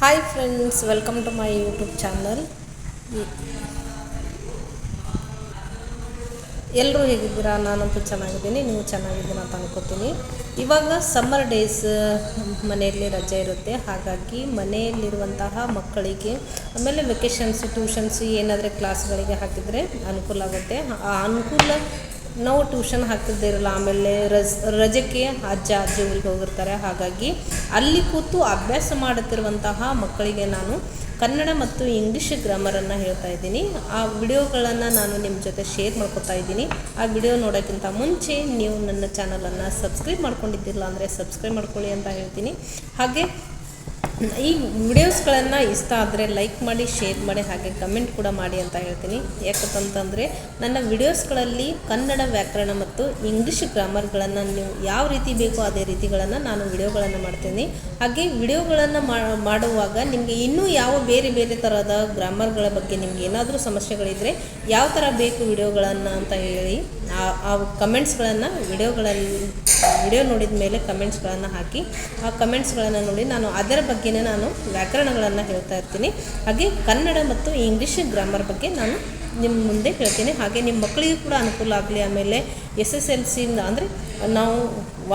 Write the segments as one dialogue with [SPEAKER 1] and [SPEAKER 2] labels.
[SPEAKER 1] Hi friends welcome to my YouTube channel ಎಲ್ಲರೂ ಹೇಗಿದ್ದೀರಾ? ನಾನಂತೂ ಚೆನ್ನಾಗಿದ್ದೀನಿ, ನೀವು ಚೆನ್ನಾಗಿದ್ದೀರಾ ಅಂತ ಅನ್ಕೋತೀನಿ. ಇವಾಗ ಸಮ್ಮರ್ ಡೇಸ್ ಮನೆಯಲ್ಲಿ ರಜೆ ಇರುತ್ತೆ. ಹಾಗಾಗಿ ಮನೆಯಲ್ಲಿರುವಂತಹ ಮಕ್ಕಳಿಗೆ, ಆಮೇಲೆ ವೆಕೇಷನ್ಸ್ ಟ್ಯೂಷನ್ಸ್ ಏನಾದರೆ ಕ್ಲಾಸ್ಗಳಿಗೆ ಹಾಕಿದರೆ ಅನುಕೂಲ ಆಗುತ್ತೆ. ಆ ಅನುಕೂಲ ನಾವು ಟ್ಯೂಷನ್ ಹಾಕ್ತಿದ್ದೇ ಇರಲ್ಲ, ಆಮೇಲೆ ರಜ್, ರಜಕ್ಕೆ ಅಜ್ಜ, ಅಜ್ಜಿ ಊರಿಗೆ ಹೋಗಿರ್ತಾರೆ. ಹಾಗಾಗಿ ಅಲ್ಲಿ ಕೂತು ಅಭ್ಯಾಸ ಮಾಡುತ್ತಿರುವಂತಹ ಮಕ್ಕಳಿಗೆ ನಾನು ಕನ್ನಡ ಮತ್ತು ಇಂಗ್ಲೀಷ್ ಗ್ರಾಮರನ್ನು ಹೇಳ್ತಾ ಇದ್ದೀನಿ. ಆ ವಿಡಿಯೋಗಳನ್ನು ನಾನು ನಿಮ್ಮ ಜೊತೆ ಶೇರ್ ಮಾಡ್ಕೊತಾ ಇದ್ದೀನಿ. ಆ ವಿಡಿಯೋ ನೋಡೋಕ್ಕಿಂತ ಮುಂಚೆ ನೀವು ನನ್ನ ಚಾನಲನ್ನು ಸಬ್ಸ್ಕ್ರೈಬ್ ಮಾಡ್ಕೊಂಡಿದ್ದಿಲ್ಲ ಅಂದರೆ ಸಬ್ಸ್ಕ್ರೈಬ್ ಮಾಡ್ಕೊಳ್ಳಿ ಅಂತ ಹೇಳ್ತೀನಿ. ಹಾಗೆ ಈ ವಿಡಿಯೋಸ್ಗಳನ್ನು ಇಷ್ಟ ಆದರೆ ಲೈಕ್ ಮಾಡಿ ಶೇರ್ ಮಾಡಿ, ಹಾಗೆ ಕಮೆಂಟ್ ಕೂಡ ಮಾಡಿ ಅಂತ ಹೇಳ್ತೀನಿ. ಯಾಕಂತಂದರೆ ನನ್ನ ವಿಡಿಯೋಸ್ಗಳಲ್ಲಿ ಕನ್ನಡ ವ್ಯಾಕರಣ ಮತ್ತು ಇಂಗ್ಲೀಷ್ ಗ್ರಾಮರ್ಗಳನ್ನು ನೀವು ಯಾವ ರೀತಿ ಬೇಕೋ ಅದೇ ರೀತಿಗಳನ್ನು ನಾನು ವಿಡಿಯೋಗಳನ್ನು ಮಾಡ್ತೀನಿ. ಹಾಗೆ ವಿಡಿಯೋಗಳನ್ನು ಮಾಡುವಾಗ ನಿಮಗೆ ಇನ್ನೂ ಯಾವ ಬೇರೆ ಬೇರೆ ಥರದ ಗ್ರಾಮರ್ಗಳ ಬಗ್ಗೆ ನಿಮಗೆ ಏನಾದರೂ ಸಮಸ್ಯೆಗಳಿದ್ದರೆ ಯಾವ ಥರ ಬೇಕು ವಿಡಿಯೋಗಳನ್ನು ಅಂತ ಹೇಳಿ, ಆ ಕಮೆಂಟ್ಸ್ಗಳನ್ನು ವಿಡಿಯೋಗಳಲ್ಲಿ ವಿಡಿಯೋ ನೋಡಿದ ಮೇಲೆ ಕಮೆಂಟ್ಸ್ಗಳನ್ನು ಹಾಕಿ, ಆ ಕಮೆಂಟ್ಸ್ಗಳನ್ನು ನೋಡಿ ನಾನು ಅದರ ಬಗ್ಗೆನೇ ನಾನು ವ್ಯಾಕರಣಗಳನ್ನು ಹೇಳ್ತಾ ಇರ್ತೀನಿ. ಹಾಗೆ ಕನ್ನಡ ಮತ್ತು ಇಂಗ್ಲೀಷ್ ಗ್ರಾಮರ್ ಬಗ್ಗೆ ನಾನು ನಿಮ್ಮ ಮುಂದೆ ಹೇಳ್ತೀನಿ. ಹಾಗೆ ನಿಮ್ಮ ಮಕ್ಕಳಿಗೂ ಕೂಡ ಅನುಕೂಲ ಆಗಲಿ, ಆಮೇಲೆ ಎಸ್ ಎಸ್ ಎಲ್ ಸಿಯಿಂದ ಅಂದರೆ ನಾವು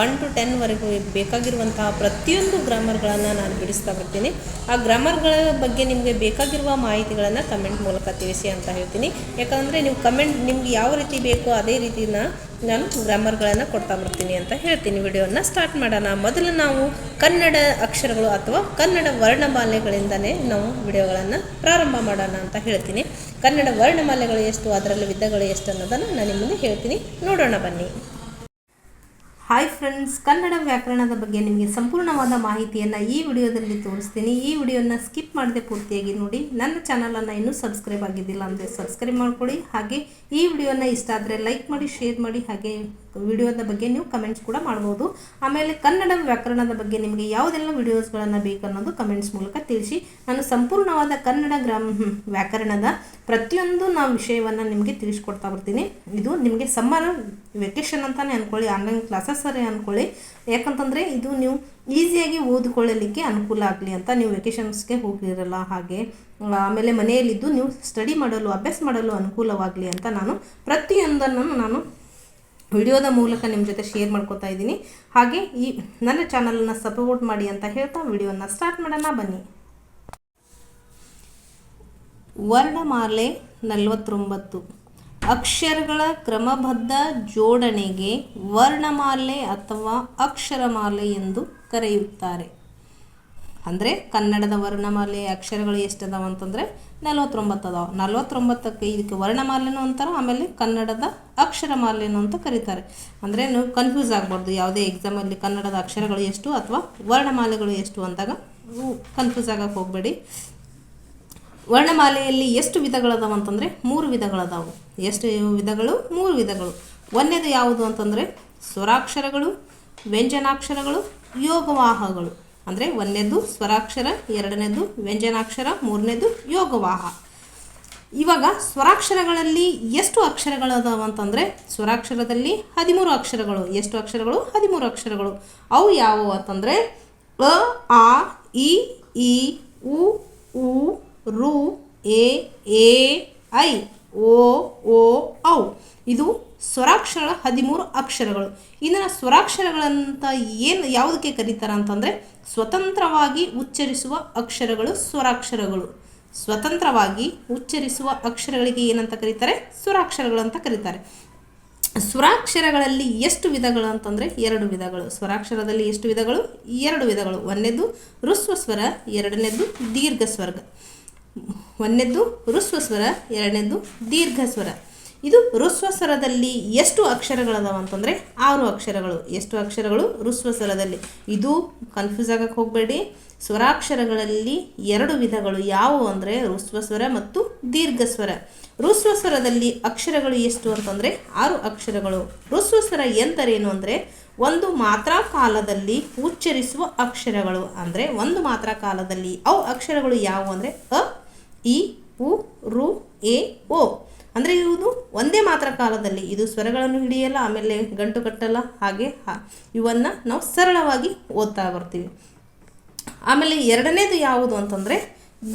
[SPEAKER 1] ಒನ್ ಟು ಟೆನ್ವರೆಗೂ ಬೇಕಾಗಿರುವಂತಹ ಪ್ರತಿಯೊಂದು ಗ್ರಾಮರ್ಗಳನ್ನು ನಾನು ಬಿಡಿಸ್ತಾ ಬರ್ತೀನಿ. ಆ ಗ್ರಾಮರ್ಗಳ ಬಗ್ಗೆ ನಿಮಗೆ ಬೇಕಾಗಿರುವ ಮಾಹಿತಿಗಳನ್ನು ಕಮೆಂಟ್ ಮೂಲಕ ತಿಳಿಸಿ ಅಂತ ಹೇಳ್ತೀನಿ. ಯಾಕಂದರೆ ನೀವು ಕಮೆಂಟ್ ನಿಮ್ಗೆ ಯಾವ ರೀತಿ ಬೇಕೋ ಅದೇ ರೀತಿನ ನಾನು ಗ್ರಾಮರ್ಗಳನ್ನು ಕೊಡ್ತಾ ಬರ್ತೀನಿ ಅಂತ ಹೇಳ್ತೀನಿ. ವಿಡಿಯೋನ ಸ್ಟಾರ್ಟ್ ಮಾಡೋಣ. ಮೊದಲು ನಾವು ಕನ್ನಡ ಅಕ್ಷರಗಳು ಅಥವಾ ಕನ್ನಡ ವರ್ಣಮಾಲೆಗಳಿಂದಲೇ ನಾವು ವಿಡಿಯೋಗಳನ್ನು ಪ್ರಾರಂಭ ಮಾಡೋಣ ಅಂತ ಹೇಳ್ತೀನಿ. ಕನ್ನಡ ವರ್ಣಮಾಲೆಗಳು ಎಷ್ಟು, ಅದರಲ್ಲಿ ವಿಧಗಳು ಎಷ್ಟು ಅನ್ನೋದನ್ನು ನಾನು ನಿಮಗೆ ಹೇಳ್ತೀನಿ. ನೋಡೋಣ ಬನ್ನಿ. ಹಾಯ್ ಫ್ರೆಂಡ್ಸ್ ಕನ್ನಡ ವ್ಯಾಕರಣದ ಬಗ್ಗೆ ನಿಮಗೆ ಸಂಪೂರ್ಣವಾದ ಮಾಹಿತಿಯನ್ನು ಈ ವಿಡಿಯೋದಲ್ಲಿ ತೋರಿಸ್ತೀನಿ. ಈ ವಿಡಿಯೋನ ಸ್ಕಿಪ್ ಮಾಡದೆ ಪೂರ್ತಿಯಾಗಿ ನೋಡಿ. ನನ್ನ ಚಾನಲನ್ನು ಇನ್ನೂ ಸಬ್ಸ್ಕ್ರೈಬ್ ಆಗಿದ್ದಿಲ್ಲ ಅಂದರೆ ಸಬ್ಸ್ಕ್ರೈಬ್ ಮಾಡ್ಕೊಳ್ಳಿ. ಹಾಗೆ ಈ ವಿಡಿಯೋನ ಇಷ್ಟ ಆದರೆ ಲೈಕ್ ಮಾಡಿ ಶೇರ್ ಮಾಡಿ, ಹಾಗೆ ವಿಡಿಯೋದ ಬಗ್ಗೆ ನೀವು ಕಮೆಂಟ್ಸ್ ಕೂಡ ಮಾಡ್ಬೋದು. ಆಮೇಲೆ ಕನ್ನಡ ವ್ಯಾಕರಣದ ಬಗ್ಗೆ ನಿಮಗೆ ಯಾವುದೆಲ್ಲ ವಿಡಿಯೋಸ್ಗಳನ್ನು ಬೇಕನ್ನೋದು ಕಮೆಂಟ್ಸ್ ಮೂಲಕ ತಿಳಿಸಿ. ನಾನು ಸಂಪೂರ್ಣವಾದ ಕನ್ನಡ ಗ್ರಾಮ ವ್ಯಾಕರಣದ ಪ್ರತಿಯೊಂದು ನಾ ವಿಷಯವನ್ನು ನಿಮಗೆ ತಿಳಿಸ್ಕೊಡ್ತಾ ಬರ್ತೀನಿ. ಇದು ನಿಮಗೆ ಸಮ್ಮರ್ ವೆಕೇಷನ್ ಅಂತಲೇ ಅಂದ್ಕೊಳ್ಳಿ ಆನ್ಲೈನ್ ಕ್ಲಾಸಸ್ಸರೇ ಅಂದ್ಕೊಳ್ಳಿ ಯಾಕಂತಂದರೆ ಇದು ನೀವು ಈಸಿಯಾಗಿ ಓದಿಕೊಳ್ಳಲಿಕ್ಕೆ ಅನುಕೂಲ ಆಗಲಿ ಅಂತ ನೀವು ವೆಕೇಷನ್ಸ್ಗೆ ಹೋಗಿರಲ್ಲ ಹಾಗೆ. ಆಮೇಲೆ ಮನೆಯಲ್ಲಿದ್ದು ನೀವು ಸ್ಟಡಿ ಮಾಡಲು, ಅಭ್ಯಾಸ ಮಾಡಲು ಅನುಕೂಲವಾಗಲಿ ಅಂತ ನಾನು ಪ್ರತಿಯೊಂದನ್ನು ನಾನು ವಿಡಿಯೋದ ಮೂಲಕ ನಿಮ್ಮ ಜೊತೆ ಶೇರ್ ಮಾಡ್ಕೋತಾ ಇದ್ದೀನಿ. ಹಾಗೆ ಈ ನನ್ನ ಚಾನಲನ್ನು ಸಪೋರ್ಟ್ ಮಾಡಿ ಅಂತ ಹೇಳ್ತಾ ವಿಡಿಯೋನ ಸ್ಟಾರ್ಟ್ ಮಾಡೋಣ, ಬನ್ನಿ. ವರ್ಣಮಾಲೆ ನಲವತ್ತೊಂಬತ್ತು. ಅಕ್ಷರಗಳ ಕ್ರಮಬದ್ಧ ಜೋಡಣೆಗೆ ವರ್ಣಮಾಲೆ ಅಥವಾ ಅಕ್ಷರಮಾಲೆ ಎಂದು ಕರೆಯುತ್ತಾರೆ. ಅಂದರೆ ಕನ್ನಡದ ವರ್ಣಮಾಲೆ ಅಕ್ಷರಗಳು ಎಷ್ಟು ಅದಾವ ಅಂತಂದರೆ ನಲವತ್ತೊಂಬತ್ತು ಅದಾವೆ ನಲವತ್ತೊಂಬತ್ತಕ್ಕೆ ಇದಕ್ಕೆ ವರ್ಣಮಾಲೆನೂ ಅಂತಾರೆ, ಆಮೇಲೆ ಕನ್ನಡದ ಅಕ್ಷರಮಾಲೆನೂ ಅಂತ ಕರೀತಾರೆ. ಅಂದರೆ ನೀವು ಕನ್ಫ್ಯೂಸ್ ಆಗಬಾರ್ದು, ಯಾವುದೇ ಎಕ್ಸಾಮಲ್ಲಿ ಕನ್ನಡದ ಅಕ್ಷರಗಳು ಎಷ್ಟು ಅಥವಾ ವರ್ಣಮಾಲೆಗಳು ಎಷ್ಟು ಅಂದಾಗ ಕನ್ಫ್ಯೂಸ್ ಆಗಕ್ಕೆ ಹೋಗಬೇಡಿ. ವರ್ಣಮಾಲೆಯಲ್ಲಿ ಎಷ್ಟು ವಿಧಗಳದಾವ ಅಂತಂದರೆ ಮೂರು ವಿಧಗಳದಾವು. ಎಷ್ಟು ವಿಧಗಳು? ಮೂರು ವಿಧಗಳು. ಒಂದನೇದು ಯಾವುದು ಅಂತಂದರೆ ಸ್ವರಾಕ್ಷರಗಳು, ವ್ಯಂಜನಾಕ್ಷರಗಳು ಯೋಗವಾಹಗಳು ಅಂದರೆ ಒಂದನೇದು ಸ್ವರಾಕ್ಷರ, ಎರಡನೇದು ವ್ಯಂಜನಾಕ್ಷರ, ಮೂರನೇದು ಯೋಗವಾಹ. ಇವಾಗ ಸ್ವರಾಕ್ಷರಗಳಲ್ಲಿ ಎಷ್ಟು ಅಕ್ಷರಗಳದಾವ ಅಂತಂದರೆ ಸ್ವರಾಕ್ಷರದಲ್ಲಿ ಹದಿಮೂರು ಅಕ್ಷರಗಳು, ಎಷ್ಟು ಅಕ್ಷರಗಳು? ಹದಿಮೂರು ಅಕ್ಷರಗಳು. ಅವು ಯಾವುವು ಅಂತಂದರೆ ಅ, ಆ, ಇ ಈ ಉ ಉ, ರು, ಎ ಎ, ಐ, ಓ ಓ, ಔ. ಇದು ಸ್ವರಾಕ್ಷರ ಹದಿಮೂರು ಅಕ್ಷರಗಳು. ಇಂದಿನ ಸ್ವರಾಕ್ಷರಗಳಂತ ಏನು ಯಾವುದಕ್ಕೆ ಕರೀತಾರೆ ಅಂತಂದರೆ, ಸ್ವತಂತ್ರವಾಗಿ ಉಚ್ಚರಿಸುವ ಅಕ್ಷರಗಳು ಸ್ವರಾಕ್ಷರಗಳು. ಸ್ವತಂತ್ರವಾಗಿ ಉಚ್ಚರಿಸುವ ಅಕ್ಷರಗಳಿಗೆ ಏನಂತ ಕರೀತಾರೆ? ಸ್ವರಾಕ್ಷರಗಳು ಅಂತ ಕರೀತಾರೆ. ಸ್ವರಾಕ್ಷರಗಳಲ್ಲಿ ಎಷ್ಟು ವಿಧಗಳು ಅಂತಂದರೆ, ಎರಡು ವಿಧಗಳು. ಸ್ವರಾಕ್ಷರದಲ್ಲಿ ಎಷ್ಟು ವಿಧಗಳು? ಎರಡು ವಿಧಗಳು. ಒಂದನೇದು ಋಸ್ವ ಸ್ವರ ಎರಡನೇದು ದೀರ್ಘ ಸ್ವರ್ಗ ಒಂದನೇದು ಋಸ್ವ ಸ್ವರ ಎರಡನೇದು ದೀರ್ಘ ಸ್ವರ ಇದು ಋಸ್ವ ಸ್ವರದಲ್ಲಿ ಎಷ್ಟು ಅಕ್ಷರಗಳದಾವ ಅಂತಂದರೆ ಆರು ಅಕ್ಷರಗಳು. ಎಷ್ಟು ಅಕ್ಷರಗಳು? ಋಸ್ವ ಸ್ವರದಲ್ಲಿ ಇದು ಕನ್ಫ್ಯೂಸ್ ಆಗಕ್ಕೆ ಹೋಗಬೇಡಿ. ಸ್ವರಾಕ್ಷರಗಳಲ್ಲಿ ಎರಡು ವಿಧಗಳು ಯಾವುವು ಅಂದರೆ ಋಸ್ವಸ್ವರ ಮತ್ತು ದೀರ್ಘಸ್ವರ. ಋಸ್ವಸ್ವರದಲ್ಲಿ ಋಸ್ವ ಸ್ವರದಲ್ಲಿ ಅಕ್ಷರಗಳು ಎಷ್ಟು ಅಂತಂದರೆ ಆರು ಅಕ್ಷರಗಳು. ಋಸ್ವಸ್ವರ ಎಂದರೇನು ಅಂದರೆ ಒಂದು ಮಾತ್ರ ಕಾಲದಲ್ಲಿ ಉಚ್ಚರಿಸುವ ಅಕ್ಷರಗಳು. ಅಂದರೆ ಒಂದು ಮಾತ್ರ ಕಾಲದಲ್ಲಿ ಅವು ಅಕ್ಷರಗಳು ಯಾವುವು ಅಂದರೆ ಅ, ಇ, ಉ, ರು, ಎ, ಓ. ಅಂದರೆ ಇವುದು ಒಂದೇ ಮಾತ್ರ ಕಾಲದಲ್ಲಿ ಇದು ಸ್ವರಗಳನ್ನು ಹಿಡಿಯಲ್ಲ, ಆಮೇಲೆ ಗಂಟು ಕಟ್ಟಲ್ಲ, ಹಾಗೆ ಇವನ್ನು ನಾವು ಸರಳವಾಗಿ ಓದ್ತಾ ಬರ್ತೀವಿ. ಆಮೇಲೆ ಎರಡನೇದು ಯಾವುದು ಅಂತಂದರೆ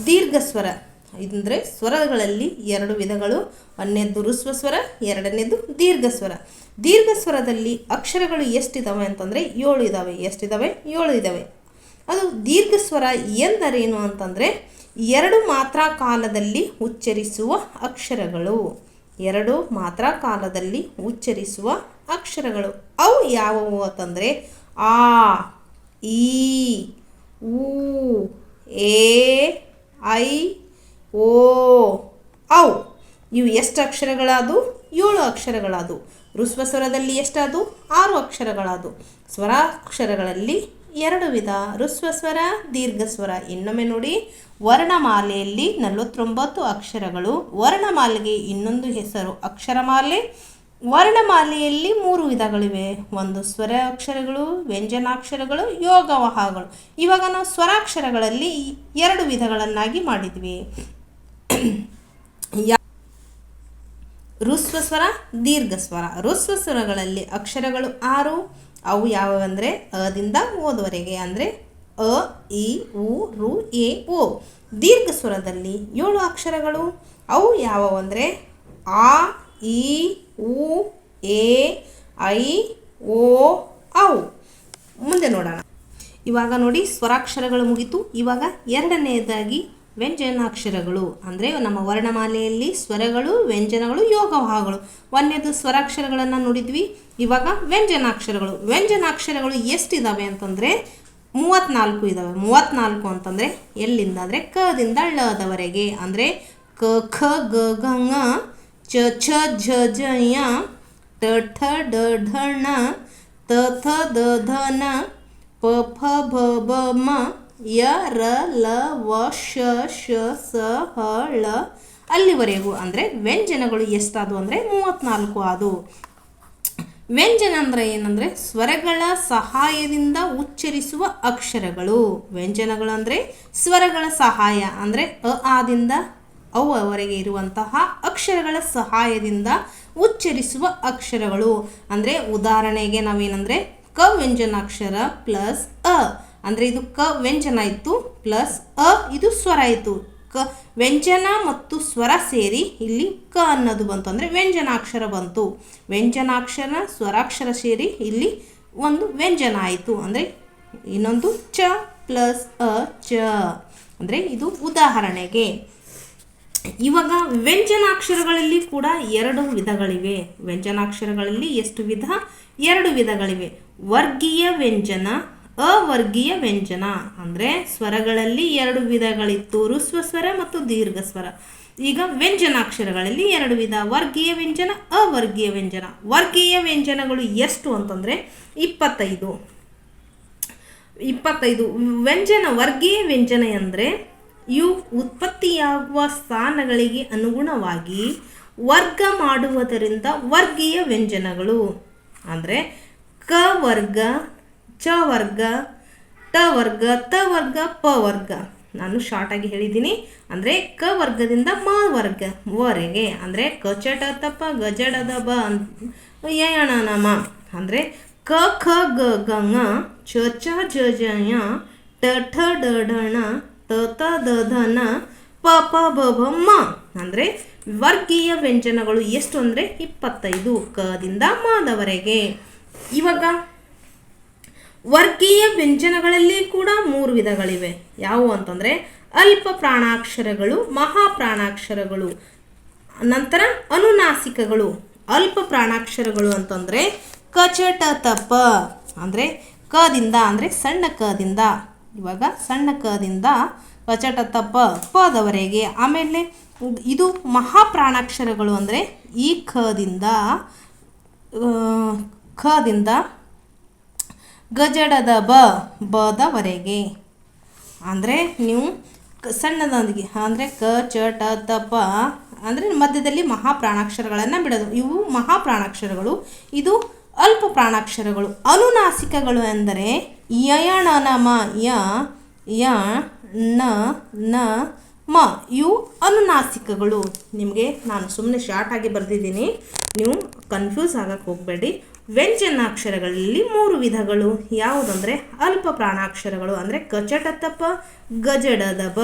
[SPEAKER 1] ದೀರ್ಘ ಸ್ವರ. ಅಂದರೆ ಸ್ವರಗಳಲ್ಲಿ ಎರಡು ವಿಧಗಳು, ಒಂದನೇದು ಋಸ್ವ ಸ್ವರ, ಎರಡನೇದು ದೀರ್ಘ ಸ್ವರ. ದೀರ್ಘ ಸ್ವರದಲ್ಲಿ ಅಕ್ಷರಗಳು ಎಷ್ಟಿದ್ದಾವೆ ಅಂತಂದರೆ ಏಳು ಇದ್ದಾವೆ ಎಷ್ಟಿದ್ದಾವೆ ಏಳು ಇದ್ದಾವೆ ಅದು ದೀರ್ಘ ಸ್ವರ ಎಂದರೇನು ಅಂತಂದರೆ ಎರಡು ಮಾತ್ರ ಕಾಲದಲ್ಲಿ ಉಚ್ಚರಿಸುವ ಅಕ್ಷರಗಳು. ಎರಡು ಮಾತ್ರ ಕಾಲದಲ್ಲಿ ಉಚ್ಚರಿಸುವ ಅಕ್ಷರಗಳು. ಅವು ಯಾವುವು ಅಂತಂದರೆ, ಆ, ಈ, ಊ, ಏ, ಐ, ಓ ಔ ಇವು ಎಷ್ಟು ಅಕ್ಷರಗಳಾದವು? ಏಳು ಅಕ್ಷರಗಳಾದವು. ಋಸ್ವ ಸ್ವರದಲ್ಲಿ ಎಷ್ಟಾದವು? ಆರು ಅಕ್ಷರಗಳಾದವು. ಸ್ವರಾಕ್ಷರಗಳಲ್ಲಿ ಎರಡು ವಿಧ. ಋಸ್ವಸ್ವರ ದೀರ್ಘಸ್ವರ ದೀರ್ಘ ಸ್ವರ. ಇನ್ನೊಮ್ಮೆ ನೋಡಿ. ವರ್ಣಮಾಲೆಯಲ್ಲಿ ನಲವತ್ತೊಂಬತ್ತು ಅಕ್ಷರಗಳು. ವರ್ಣಮಾಲೆಗೆ ಇನ್ನೊಂದು ಹೆಸರು, ಅಕ್ಷರಮಾಲೆ. ವರ್ಣಮಾಲೆಯಲ್ಲಿ ಮೂರು ವಿಧಗಳಿವೆ. ಒಂದು ಸ್ವರ ಅಕ್ಷರಗಳು, ವ್ಯಂಜನಾಕ್ಷರಗಳು, ಯೋಗವಹಗಳು. ಇವಾಗ ನಾವು ಸ್ವರಾಕ್ಷರಗಳಲ್ಲಿ ಎರಡು ವಿಧಗಳನ್ನಾಗಿ ಮಾಡಿದ್ವಿ. ಋಸ್ವ ಸ್ವರ, ದೀರ್ಘ ಅಕ್ಷರಗಳು ಆರು ಅವು ಯಾವುವೆಂದರೆ ಅದಿಂದ ಓದುವರೆಗೆ ಅಂದರೆ ಅ, ಇ, ಉ, ರು, ಎ, ಓ. ದೀರ್ಘ ಸ್ವರದಲ್ಲಿ ಏಳು ಅಕ್ಷರಗಳು. ಅವು ಯಾವುವಂದರೆ ಆ, ಇ, ಉ, ಎ, ಐ, ಓ ಔ ಮುಂದೆ ನೋಡೋಣ. ಇವಾಗ ನೋಡಿ ಸ್ವರಾಕ್ಷರಗಳು ಮುಗಿತು. ಇವಾಗ ಎರಡನೆಯದಾಗಿ ವ್ಯಂಜನಾಕ್ಷರಗಳು ಅಂದರೆ ನಮ್ಮ ವರ್ಣಮಾಲೆಯಲ್ಲಿ ಸ್ವರಗಳು, ವ್ಯಂಜನಗಳು, ಯೋಗವಾಹಗಳು. ಒಂದನೇದು ಸ್ವರಾಕ್ಷರಗಳನ್ನು ನೋಡಿದ್ವಿ, ಇವಾಗ ವ್ಯಂಜನಾಕ್ಷರಗಳು. ವ್ಯಂಜನಾಕ್ಷರಗಳು ಎಷ್ಟಿದ್ದಾವೆ ಅಂತಂದರೆ ಮೂವತ್ತ್ನಾಲ್ಕು ಇದ್ದಾವೆ ಮೂವತ್ತ್ನಾಲ್ಕು ಅಂತಂದರೆ ಎಲ್ಲಿಂದ ಅಂದರೆ ಕದಿಂದ ಳದವರೆಗೆ. ಅಂದರೆ ಕ, ಖ, ಗ ಗ, ಂಗ, ಚ, ಛ, ಝ ಝ ಯ ಟ ಠ ಡ ಢ, ಣ, ತ, ಥ, ದ, ಧ, ನ, ಪ ಫ ಭ ಬ, ಮ ಯ, ರ, ಲ, ವ, ಶ ಶ, ಸ, ಹ, ಳ. ಅಲ್ಲಿವರೆಗೂ ಅಂದರೆ ವ್ಯಂಜನಗಳು ಎಷ್ಟಾದವು ಅಂದರೆ ಮೂವತ್ತ್ನಾಲ್ಕು ಆದವು. ವ್ಯಂಜನ ಅಂದರೆ ಏನಂದರೆ ಸ್ವರಗಳ ಸಹಾಯದಿಂದ ಉಚ್ಚರಿಸುವ ಅಕ್ಷರಗಳು. ವ್ಯಂಜನಗಳು ಅಂದರೆ ಸ್ವರಗಳ ಸಹಾಯ ಅಂದರೆ ಅ ಆದಿಂದ ಅವರೆಗೆ ಇರುವಂತಹ ಅಕ್ಷರಗಳ ಸಹಾಯದಿಂದ ಉಚ್ಚರಿಸುವ ಅಕ್ಷರಗಳು. ಅಂದರೆ ಉದಾಹರಣೆಗೆ ನಾವೇನಂದರೆ ಕ ವ್ಯಂಜನಾಕ್ಷರ ಪ್ಲಸ್ ಅ. ಅಂದರೆ ಇದು ಕ ವ್ಯಂಜನ ಇತ್ತು ಪ್ಲಸ್ ಅ ಇದು ಸ್ವರ ಇತ್ತು. ಕ ವ್ಯಂಜನ ಮತ್ತು ಸ್ವರ ಸೇರಿ ಇಲ್ಲಿ ಕ ಅನ್ನೋದು ಬಂತು ಅಂದರೆ ವ್ಯಂಜನಾಕ್ಷರ ಬಂತು. ವ್ಯಂಜನಾಕ್ಷರ, ಸ್ವರಾಕ್ಷರ ಸೇರಿ ಇಲ್ಲಿ ಒಂದು ವ್ಯಂಜನ ಆಯಿತು ಅಂದರೆ ಇನ್ನೊಂದು ಚ ಪ್ಲಸ್ ಅ ಚ ಅಂದರೆ ಇದು ಉದಾಹರಣೆಗೆ. ಇವಾಗ ವ್ಯಂಜನಾಕ್ಷರಗಳಲ್ಲಿ ಕೂಡ ಎರಡು ವಿಧಗಳಿವೆ. ವ್ಯಂಜನಾಕ್ಷರಗಳಲ್ಲಿ ಎಷ್ಟು ವಿಧ? ಎರಡು ವಿಧಗಳಿವೆ. ವರ್ಗೀಯ ವ್ಯಂಜನ ಅವರ್ಗೀಯ ವ್ಯಂಜನ ಅಂದರೆ ಸ್ವರಗಳಲ್ಲಿ ಎರಡು ವಿಧಗಳಿತ್ತು. ರುಸ್ವ ಸ್ವರ ಮತ್ತು ದೀರ್ಘ ಸ್ವರ. ಈಗ ವ್ಯಂಜನಾಕ್ಷರಗಳಲ್ಲಿ ಎರಡು ವಿಧ. ವರ್ಗೀಯ ವ್ಯಂಜನ, ಅವರ್ಗೀಯ ವ್ಯಂಜನ. ವರ್ಗೀಯ ವ್ಯಂಜನಗಳು ಎಷ್ಟು ಅಂತಂದರೆ ಇಪ್ಪತ್ತೈದು. ಇಪ್ಪತ್ತೈದು. ವ್ಯಂಜನ, ವರ್ಗೀಯ ವ್ಯಂಜನ ಅಂದರೆ ಇವು ಉತ್ಪತ್ತಿಯಾಗುವ ಸ್ಥಾನಗಳಿಗೆ ಅನುಗುಣವಾಗಿ ವರ್ಗ ಮಾಡುವುದರಿಂದ ವರ್ಗೀಯ ವ್ಯಂಜನಗಳು. ಅಂದರೆ ಕ ವರ್ಗ ಚ ವರ್ಗ ಟ ವರ್ಗ, ತ ವರ್ಗ, ಪ ವರ್ಗ. ನಾನು ಶಾರ್ಟಾಗಿ ಹೇಳಿದ್ದೀನಿ. ಅಂದರೆ ಕ ವರ್ಗದಿಂದ ಮ ವರ್ಗ. ವರೆಗೆ ಅಂದರೆ ಕಚಟ ತಪ ಗಜಡದ ಬ ಅಂತ ನಮ ಅಂದರೆ ಕ ಖ ಗ ಗ, ಚ ಚ, ಜ ಜ, ಯ, ಟ, ಠ, ಡ ಢ ತ ತ, ದ, ಧ ಪ ಪ, ಬ ಭ ಮ. ಅಂದರೆ ವರ್ಗೀಯ ವ್ಯಂಜನಗಳು ಎಷ್ಟು ಅಂದರೆ ಇಪ್ಪತ್ತೈದು. ಕದಿಂದ ಮದವರೆಗೆ ಇವಾಗ ವರ್ಗೀಯ ವ್ಯಂಜನಗಳಲ್ಲಿ ಕೂಡ ಮೂರು ವಿಧಗಳಿವೆ. ಯಾವುವು ಅಂತಂದರೆ ಅಲ್ಪ ಪ್ರಾಣಾಕ್ಷರಗಳು ಮಹಾಪ್ರಾಣಾಕ್ಷರಗಳು ನಂತರ ಅನುನಾಸಿಕಗಳು. ಅಲ್ಪ ಪ್ರಾಣಾಕ್ಷರಗಳು ಅಂತಂದರೆ ಕಚಟ ತಪ ಅಂದರೆ ಕದಿಂದ ಅಂದರೆ ಸಣ್ಣ ಕದಿಂದ. ಇವಾಗ ಸಣ್ಣ ಕದಿಂದ ಕಚಟ ತಪ ಪದವರೆಗೆ. ಆಮೇಲೆ ಇದು ಮಹಾಪ್ರಾಣಾಕ್ಷರಗಳು ಅಂದರೆ ಈ ಖದಿಂದ ಖದಿಂದ ಗಜಡದ ಬ, ಬದವರೆಗೆ. ಅಂದರೆ ನೀವು ಸಣ್ಣದೊಂದಿಗೆ, ಅಂದರೆ ಕ, ಚ, ಟ ತ ಪ, ಅಂದರೆ ಮಧ್ಯದಲ್ಲಿ ಮಹಾಪ್ರಾಣಾಕ್ಷರಗಳನ್ನು ಬಿಡೋದು. ಇವು ಮಹಾಪ್ರಾಣಾಕ್ಷರಗಳು. ಇದು ಅಲ್ಪ ಪ್ರಾಣಾಕ್ಷರಗಳು. ಅನುನಾಸಿಕಗಳು ಎಂದರೆ ಯಯಣ ನಮ ಯ ಯ, ನ ನ, ಮ. ಇವು ಅನುನಾಸಿಕಗಳು. ನಿಮಗೆ ನಾನು ಸುಮ್ಮನೆ ಶಾರ್ಟಾಗಿ ಬರೆದಿದ್ದೀನಿ. ನೀವು ಕನ್ಫ್ಯೂಸ್ ಆಗಕ್ಕೆ ಹೋಗಬೇಡಿ. ವ್ಯಂಜನಾಕ್ಷರಗಳಲ್ಲಿ ಮೂರು ವಿಧಗಳು. ಯಾವುದಂದ್ರೆ ಅಲ್ಪ ಪ್ರಾಣಾಕ್ಷರಗಳು ಅಂದರೆ ಕಚಟ ತಪ ಗಜಡದಬ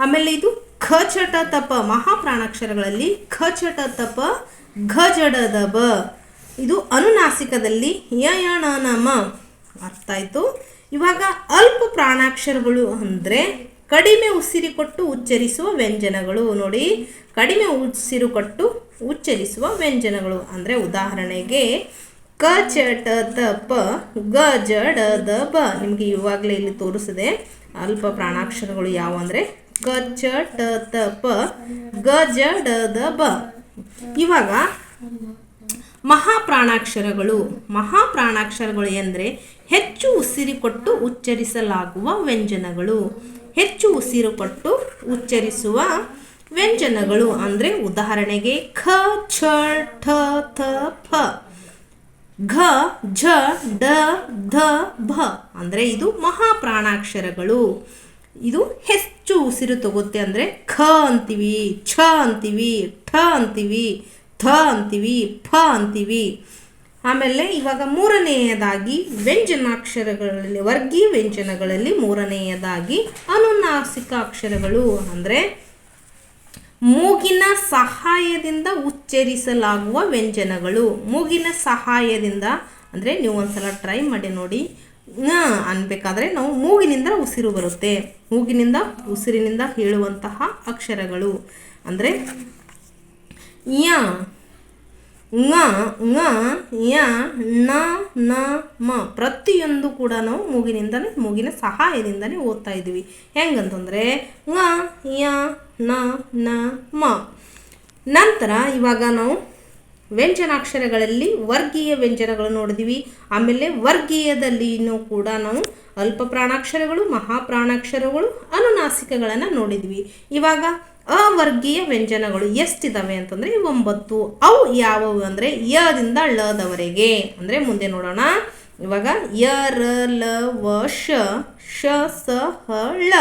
[SPEAKER 1] ಆಮೇಲೆ ಇದು ಖಚಟ ತಪ ಮಹಾಪ್ರಾಣಾಕ್ಷರಗಳಲ್ಲಿ ಖಚಟ ತಪ ಘಜಡದಬ ಇದು ಅನುನಾಸಿಕದಲ್ಲಿ ಯಯಣನಮ. ಅರ್ಥ ಆಯ್ತು? ಇವಾಗ ಅಲ್ಪ ಪ್ರಾಣಾಕ್ಷರಗಳು ಅಂದರೆ ಕಡಿಮೆ ಉಸಿರು ಕೊಟ್ಟು ಉಚ್ಚರಿಸುವ ವ್ಯಂಜನಗಳು. ನೋಡಿ, ಕಡಿಮೆ ಉಸಿರು ಕೊಟ್ಟು ಉಚ್ಚರಿಸುವ ವ್ಯಂಜನಗಳು. ಅಂದರೆ ಉದಾಹರಣೆಗೆ, ಕ ಚಟ ತ ಪ, ಗ ಜಡ ದ, ಬ. ನಿಮಗೆ ಇವಾಗಲೇ ಇಲ್ಲಿ ತೋರಿಸಿದೆ. ಅಲ್ಪ ಪ್ರಾಣಾಕ್ಷರಗಳು ಯಾವ ಅಂದರೆ ಕ ಚ, ಟ, ತ, ಪ, ಗ, ಜ, ಡ, ದ, ಬ. ಇವಾಗ, ಮಹಾಪ್ರಾಣಾಕ್ಷರಗಳು. ಮಹಾಪ್ರಾಣಾಕ್ಷರಗಳು ಎಂದರೆ, ಹೆಚ್ಚು ಉಸಿರು ಕೊಟ್ಟು ಉಚ್ಚರಿಸಲಾಗುವ ವ್ಯಂಜನಗಳು. ಹೆಚ್ಚು ಉಸಿರು ಕೊಟ್ಟು ಉಚ್ಚರಿಸುವ ವ್ಯಂಜನಗಳು ಅಂದರೆ ಉದಾಹರಣೆಗೆ ಖ, ಛ, ಠ, ಥ ಫ ಘ, ಝ, ಡ, ಧ, ಭ. ಅಂದರೆ ಇದು ಮಹಾಪ್ರಾಣಾಕ್ಷರಗಳು. ಇದು ಹೆಚ್ಚು ಉಸಿರು ತಗುತ್ತೆ ಅಂದರೆ ಖ ಅಂತೀವಿ, ಛ ಅಂತೀವಿ, ಠ ಅಂತೀವಿ ಥ ಅಂತೀವಿ ಫ ಅಂತೀವಿ. ಆಮೇಲೆ ಇವಾಗ ಮೂರನೆಯದಾಗಿ ವ್ಯಂಜನಾಕ್ಷರಗಳಲ್ಲಿ ವರ್ಗೀಯ ವ್ಯಂಜನಗಳಲ್ಲಿ ಮೂರನೆಯದಾಗಿ ಅನುನಾಸಿಕ ಅಕ್ಷರಗಳು ಅಂದರೆ ಮೂಗಿನ ಸಹಾಯದಿಂದ ಉಚ್ಚರಿಸಲಾಗುವ ವ್ಯಂಜನಗಳು. ಮೂಗಿನ ಸಹಾಯದಿಂದ, ಅಂದರೆ ನೀವು ಒಂದ್ಸಲ ಟ್ರೈ ಮಾಡಿ ನೋಡಿ. ಅನ್ಬೇಕಾದ್ರೆ ನಾವು ಮೂಗಿನಿಂದ ಉಸಿರು ಬರುತ್ತೆ. ಮೂಗಿನಿಂದ, ಉಸಿರಿನಿಂದ ಹೇಳುವಂತಹ ಅಕ್ಷರಗಳು. ಅಂದರೆ ಯ ಙ ಙ ಯ, ನ ನ, ಮ ಪ್ರತಿಯೊಂದು ಕೂಡ ನಾವು ಮೂಗಿನಿಂದಲೇ, ಮೂಗಿನ ಸಹಾಯದಿಂದಲೇ ಓದ್ತಾ ಇದ್ದೀವಿ. ಹೆಂಗಂತಂದರೆ ಙ ಯ, ನ ನ, ಮ. ನಂತರ ಇವಾಗ ನಾವು ವ್ಯಂಜನಾಕ್ಷರಗಳಲ್ಲಿ ವರ್ಗೀಯ ವ್ಯಂಜನಗಳು ನೋಡಿದ್ವಿ. ಆಮೇಲೆ ವರ್ಗೀಯದಲ್ಲಿನೂ ಕೂಡ ನಾವು ಅಲ್ಪ ಪ್ರಾಣಾಕ್ಷರಗಳು ಮಹಾಪ್ರಾಣಾಕ್ಷರಗಳು, ಅನುನಾಸಿಕಗಳನ್ನು ನೋಡಿದ್ವಿ. ಇವಾಗ ಅವರ್ಗೀಯ ವ್ಯಂಜನಗಳು ಎಷ್ಟಿದಾವೆ ಅಂತಂದರೆ ಒಂಬತ್ತು. ಅವು ಯಾವುವು ಅಂದರೆ ಯದಿಂದ ಳದವರೆಗೆ. ಅಂದರೆ ಮುಂದೆ ನೋಡೋಣ. ಇವಾಗ ಯ ರ ಲ ವ ಶ ಶ ಸ ಹ ಳ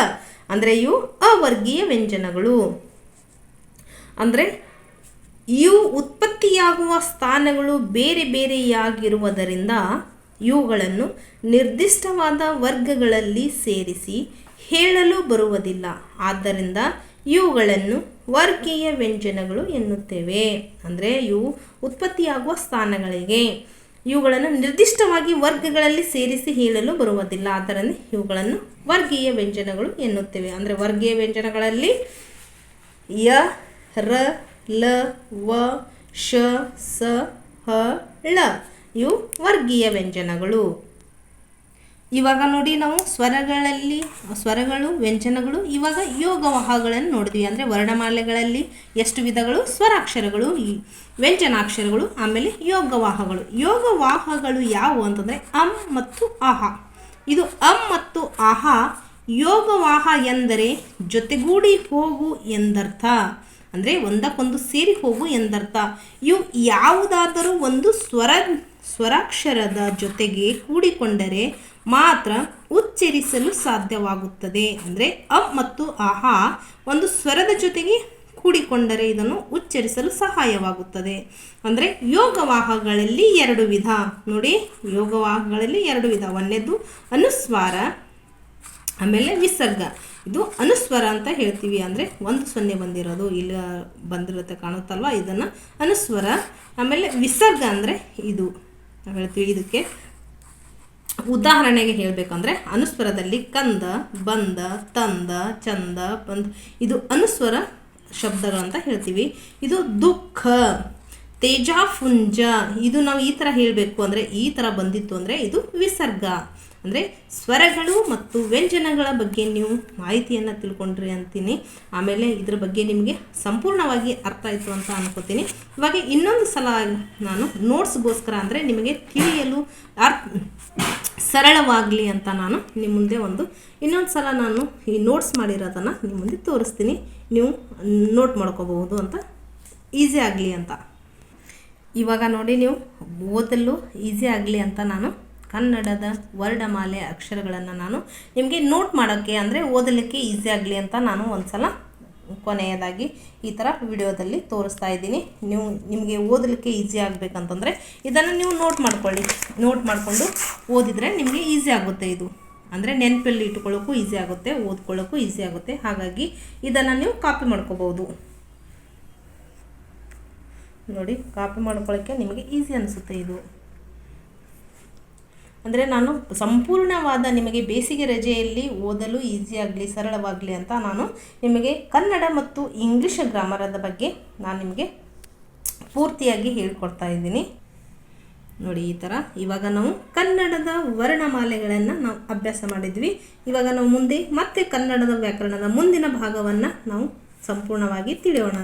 [SPEAKER 1] ಅಂದರೆ ಇವು ಅವರ್ಗೀಯ ವ್ಯಂಜನಗಳು. ಅಂದರೆ ಇವು ಉತ್ಪತ್ತಿಯಾಗುವ ಸ್ಥಾನಗಳು ಬೇರೆ ಬೇರೆಯಾಗಿರುವುದರಿಂದ ಇವುಗಳನ್ನು ನಿರ್ದಿಷ್ಟವಾದ ವರ್ಗಗಳಲ್ಲಿ ಸೇರಿಸಿ ಹೇಳಲು ಬರುವುದಿಲ್ಲ. ಆದ್ದರಿಂದ ಇವುಗಳನ್ನು ವರ್ಗೀಯ ವ್ಯಂಜನಗಳು ಎನ್ನುತ್ತೇವೆ. ಅಂದರೆ ಇವು ಉತ್ಪತ್ತಿಯಾಗುವ ಸ್ಥಾನಗಳಿಗೆ. ಇವುಗಳನ್ನು ನಿರ್ದಿಷ್ಟವಾಗಿ ವರ್ಗಗಳಲ್ಲಿ ಸೇರಿಸಿ ಹೇಳಲು ಬರುವುದಿಲ್ಲ. ಆದ್ದರಿಂದ ಇವುಗಳನ್ನು ವರ್ಗೀಯ ವ್ಯಂಜನಗಳು ಎನ್ನುತ್ತೇವೆ. ಅಂದರೆ ವರ್ಗೀಯ ವ್ಯಂಜನಗಳಲ್ಲಿ ಯ, ರ, ಲ, ವ, ಶ, ಸ, ಹ, ಳ ಇವು ವರ್ಗೀಯ ವ್ಯಂಜನಗಳು. ಇವಾಗ ನೋಡಿ ನಾವು ಸ್ವರಗಳಲ್ಲಿ, ಸ್ವರಗಳು, ವ್ಯಂಜನಗಳು, ಇವಾಗ ಯೋಗವಾಹಗಳನ್ನು ನೋಡಿದ್ವಿ ಅಂದರೆ ವರ್ಣಮಾಲೆಗಳಲ್ಲಿ ಎಷ್ಟು ವಿಧಗಳು? ಸ್ವರಾಕ್ಷರಗಳು, ಈ ವ್ಯಂಜನಾಕ್ಷರಗಳು, ಆಮೇಲೆ ಯೋಗವಾಹಗಳು ಯೋಗವಾಹಗಳು ಯಾವುವು ಅಂತಂದರೆ ಅಂ ಮತ್ತು ಆಹ. ಇದು ಅಂ ಮತ್ತು ಆಹ ಯೋಗವಾಹ ಎಂದರೆ ಜೊತೆಗೂಡಿ ಹೋಗು ಎಂದರ್ಥ. ಅಂದರೆ ಒಂದಕ್ಕೊಂದು ಸೇರಿ ಹೋಗು ಎಂದರ್ಥ. ಇವು ಯಾವುದಾದರೂ ಒಂದು ಸ್ವರ, ಸ್ವರಾಕ್ಷರದ ಜೊತೆಗೆ ಕೂಡಿಕೊಂಡರೆ ಮಾತ್ರ ಉಚ್ಚರಿಸಲು ಸಾಧ್ಯವಾಗುತ್ತದೆ. ಅಂದರೆ ಅ ಮತ್ತು ಆಹಾ ಒಂದು ಸ್ವರದ ಜೊತೆಗೆ ಕೂಡಿಕೊಂಡರೆ ಇದನ್ನು ಉಚ್ಚರಿಸಲು ಸಹಾಯವಾಗುತ್ತದೆ. ಅಂದರೆ ಯೋಗವಾಹಗಳಲ್ಲಿ ಎರಡು ವಿಧ. ನೋಡಿ, ಯೋಗವಾಹಗಳಲ್ಲಿ ಎರಡು ವಿಧ. ಒಂದನೇದು ಅನುಸ್ವಾರ, ಆಮೇಲೆ ವಿಸರ್ಗ. ಇದು ಅನುಸ್ವರ ಅಂತ ಹೇಳ್ತೀವಿ. ಅಂದರೆ ಒಂದು ಸೊನ್ನೆ ಬಂದಿರೋದು. ಇಲ್ಲ ಬಂದಿರುತ್ತೆ ಕಾಣುತ್ತಲ್ವ? ಇದನ್ನು ಅನುಸ್ವರ, ಆಮೇಲೆ ವಿಸರ್ಗ ಅಂದರೆ ಇದು. ಹೇಳ್ತೀವಿ ಇದಕ್ಕೆ ಉದಾಹರಣೆಗೆ ಹೇಳಬೇಕಂದ್ರೆ ಅನುಸ್ವರದಲ್ಲಿ ಕಂದ, ಬಂದ, ತಂದ, ಚಂದ, ಬಂದ. ಇದು ಅನುಸ್ವರ ಶಬ್ದಗಳು ಅಂತ ಹೇಳ್ತೀವಿ. ಇದು ದುಃಖ, ತೇಜಾಫುಂಜ. ಇದು ನಾವು ಈ ಥರ ಹೇಳಬೇಕು ಅಂದರೆ ಈ ಥರ ಬಂದಿತ್ತು ಅಂದರೆ ಇದು ವಿಸರ್ಗ. ಅಂದರೆ ಸ್ವರಗಳು ಮತ್ತು ವ್ಯಂಜನಗಳ ಬಗ್ಗೆ ನೀವು ಮಾಹಿತಿಯನ್ನು ತಿಳ್ಕೊಂಡ್ರಿ ಅಂತೀನಿ. ಆಮೇಲೆ ಇದ್ರ ಬಗ್ಗೆ ನಿಮಗೆ ಸಂಪೂರ್ಣವಾಗಿ ಅರ್ಥ ಆಯಿತು ಅಂತ ಅನ್ಕೋತೀನಿ. ಇವಾಗ ಇನ್ನೊಂದು ಸಲ ನಾನು ನೋಟ್ಸ್ಗೋಸ್ಕರ ಅಂದರೆ ನಿಮಗೆ ತಿಳಿಯಲು ಅರ್ಥ, ಸರಳವಾಗಲಿ ಅಂತ ನಾನು ನಿಮ್ಮ ಮುಂದೆ ಒಂದು ಇನ್ನೊಂದು ಸಲ ನಾನು ಈ ನೋಟ್ಸ್ ಮಾಡಿರೋದನ್ನು ನಿಮ್ಮ ಮುಂದೆ ತೋರಿಸ್ತೀನಿ. ನೀವು ನೋಟ್ ಮಾಡ್ಕೋಬಹುದು ಅಂತ ಈಸಿ ಆಗಲಿ ಅಂತ. ಇವಾಗ ನೋಡಿ ನೀವು ಓದಲು ಈಸಿ ಆಗಲಿ ಅಂತ ನಾನು ಕನ್ನಡದ ವರ್ಣಮಾಲೆ ಅಕ್ಷರಗಳನ್ನು ನಾನು ನಿಮಗೆ ನೋಟ್ ಮಾಡೋಕ್ಕೆ ಅಂದರೆ ಓದಲಿಕ್ಕೆ ಈಸಿ ಆಗಲಿ ಅಂತ ನಾನು ಒಂದು ಕೊನೆಯದಾಗಿ ಈ ಥರ ವಿಡಿಯೋದಲ್ಲಿ ತೋರಿಸ್ತಾ ಇದ್ದೀನಿ. ನೀವು ನಿಮಗೆ ಓದಲಿಕ್ಕೆ ಈಸಿ ಆಗಬೇಕಂತಂದರೆ ಇದನ್ನು ನೀವು ನೋಟ್ ಮಾಡ್ಕೊಳ್ಳಿ. ನೋಟ್ ಮಾಡಿಕೊಂಡು ಓದಿದರೆ ನಿಮಗೆ ಈಸಿ ಆಗುತ್ತೆ ಇದು. ಅಂದರೆ ನೆನಪಲ್ಲಿ ಇಟ್ಕೊಳ್ಳೋಕ್ಕೂ ಈಸಿ ಆಗುತ್ತೆ, ಓದ್ಕೊಳ್ಳೋಕ್ಕೂ ಈಸಿ ಆಗುತ್ತೆ. ಹಾಗಾಗಿ ಇದನ್ನು ನೀವು ಕಾಪಿ ಮಾಡ್ಕೋಬೋದು. ನೋಡಿ ಕಾಪಿ ಮಾಡ್ಕೊಳ್ಳೋಕ್ಕೆ ನಿಮಗೆ ಈಸಿ ಅನಿಸುತ್ತೆ ಇದು. ಅಂದರೆ ನಾನು ಸಂಪೂರ್ಣವಾದ ನಿಮಗೆ ಬೇಸಿಗೆ ರಜೆಯಲ್ಲಿ ಓದಲು ಈಸಿಯಾಗಲಿ ಸರಳವಾಗಲಿ ಅಂತ ನಾನು ನಿಮಗೆ ಕನ್ನಡ ಮತ್ತು ಇಂಗ್ಲೀಷ್ ಗ್ರಾಮರದ ಬಗ್ಗೆ ನಾನು ನಿಮಗೆ ಪೂರ್ತಿಯಾಗಿ ಹೇಳ್ಕೊಡ್ತಾ ಇದ್ದೀನಿ. ನೋಡಿ, ಈ ಥರ ಇವಾಗ ನಾವು ಕನ್ನಡದ ವರ್ಣಮಾಲೆಗಳನ್ನು ನಾವು ಅಭ್ಯಾಸ ಮಾಡಿದ್ವಿ. ಇವಾಗ ನಾವು ಮುಂದೆ ಮತ್ತೆ ಕನ್ನಡದ ವ್ಯಾಕರಣದ ಮುಂದಿನ ಭಾಗವನ್ನು ನಾವು ಸಂಪೂರ್ಣವಾಗಿ ತಿಳಿಯೋಣ.